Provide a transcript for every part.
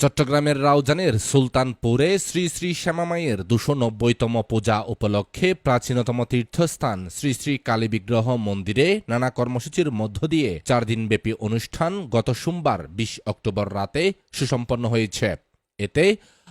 চট্টগ্রামের রাউজানের সুলতানপুরে শ্রী শ্রী শ্যামামাইয়ের দুশো নব্বইতম পূজা উপলক্ষে প্রাচীনতম তীর্থস্থান শ্রী শ্রী কালী বিগ্রহ মন্দিরে নানা কর্মসূচির মধ্য দিয়ে চার দিনব্যাপী অনুষ্ঠান গত সোমবার বিশ অক্টোবর রাতে সুসম্পন্ন হয়েছে। এতে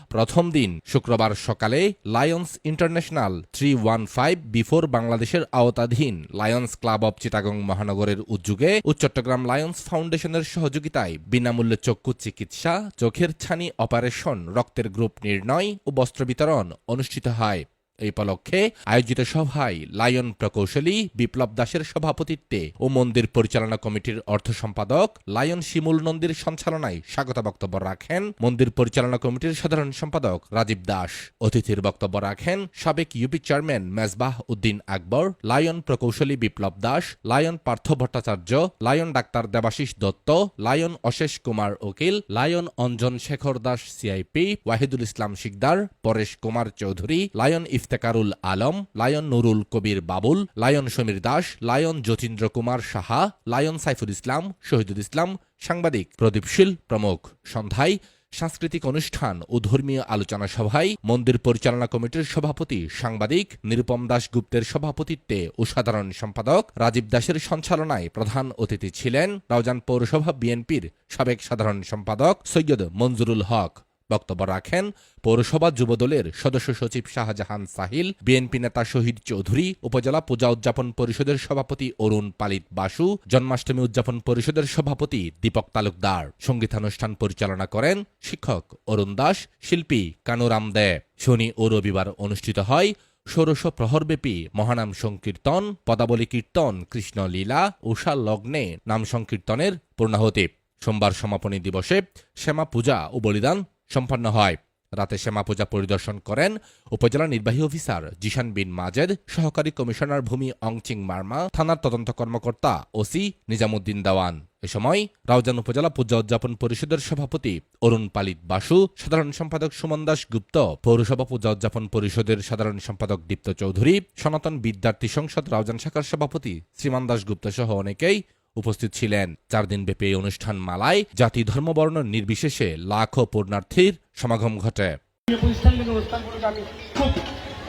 প্রথম দিন, শুক্রবার সকালে lions international three one five B four বাংলাদেশের আওতাধীন লায়ন্স ক্লাব অব চিটাগং মহানগরের উদ্যোগে ও চট্টগ্রাম লায়ন্স ফাউন্ডেশনের সহযোগিতায় বিনামূল্যে চক্ষু চিকিৎসা, চোখের ছানি অপারেশন, রক্তের গ্রুপ নির্ণয় ও বস্ত্র বিতরণ অনুষ্ঠিত হয়। এই উপলক্ষে আয়োজিত সভায় লায়ন প্রকৌশলী বিপ্লব দাসের সভাপতিত্বে ও মন্দির পরিচালনা কমিটির অর্থ সম্পাদক লায়ন শিমুল নন্দীর সঞ্চালনায় স্বাগত বক্তব্য রাখেন মন্দির পরিচালনা কমিটির সাধারণ সম্পাদক রাজীব দাস। অতিথির বক্তব্য রাখেন সাবেক UP chairman Mezbah Uddin Akbar, lion প্রকৌশলী Biplob Das, lion Partha Bhattacharya, lion doctor Debashish Dutta, lion Ashesh Kumar Ukil, lion Anjan Shekhar Das, CIP, Wahidul Islam Sikder, Paresh Kumar Chowdhury, lion Iftekharul Alam, lion Nurul Kabir Babul, lion Samir Das, lion Jatindra Kumar Saha, lion Saiful Islam, Shahidul Islam, সাংবাদিক প্রদীপশীল প্রমুখ। সন্ধ্যায় সাংস্কৃতিক অনুষ্ঠান ও ধর্মীয় আলোচনা সভায় মন্দির পরিচালনা কমিটির সভাপতি, সাংবাদিক নিরুপম দাস গুপ্তের সভাপতিত্বে ও সাধারণ সম্পাদক রাজীব দাসের সঞ্চালনায় প্রধান অতিথি ছিলেন রাউজান পৌরসভা বিএনপির সাবেক সাধারণ সম্পাদক সৈয়দ মঞ্জুরুল হক। বক্তব্য রাখেন পৌরসভা যুবদলের সদস্য সচিব শাহজাহান সাহিল, বিএনপি নেতা শহীদ চৌধুরী, উপজেলা পূজা উদযাপন পরিষদের সভাপতি অরুণ পালিত বাসু, জন্মাষ্টমী উদযাপন পরিষদের সভাপতি দীপক তালুকদার। সঙ্গীতানুষ্ঠান পরিচালনা করেন শিক্ষক অরুণ দাস, শিল্পী কানুরাম দে। শনি ও রবিবার অনুষ্ঠিত হয় ষোড়শ প্রহরব্যাপী মহানাম সংকীর্তন, পদাবলী কীর্তন কৃষ্ণলীলা উষা লগ্নে নাম সংকীর্তনের পূর্ণাহতি। সোমবার সমাপনী দিবসে শ্যামা পূজা ও বলিদান সম্পন্ন হয়। রাতে শ্যামা পূজা পরিদর্শন করেন উপজেলা নির্বাহী অফিসার জিশান বিন মাজেদ, সহকারী কমিশনার ভূমি অংচিং মার্মা, থানার তদন্ত কর্মকর্তা ওসি নিজামুদ্দিন দেওয়ান। এ সময় রাউজান উপজেলা পূজা উদযাপন পরিষদের সভাপতি অরুণ পালিত বাসু, সাধারণ সম্পাদক সুমন দাস গুপ্ত, পৌরসভা পূজা উদযাপন পরিষদের সাধারণ সম্পাদক দীপ্ত চৌধুরী, সনাতন বিদ্যার্থী সংসদ রাউজান শাখার সভাপতি শ্রীমান দাস গুপ্ত সহ অনেকেই উপস্থিত ছিলেন চার দিনব্যাপী এই অনুষ্ঠান মালায় জাতি ধর্ম ধর্মবর্ণ নির্বিশেষে লাখো পূর্ণার্থীর সমাগম ঘটে।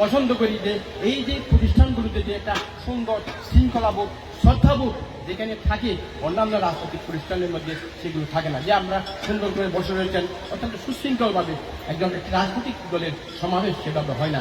পছন্দ করি যে এই যে প্রতিষ্ঠানগুলোতে যে একটা সুন্দর শৃঙ্খলাবোধ, শ্রদ্ধাবোধ যেখানে থাকে, অন্যান্য রাজনৈতিক প্রতিষ্ঠানের মধ্যে সেগুলো থাকে না। যে আমরা সুন্দর করে বসে রয়েছেন, অত্যন্ত সুশৃঙ্খলভাবে একজন রাজনৈতিক দলের সমাবেশ সেভাবে হয় না।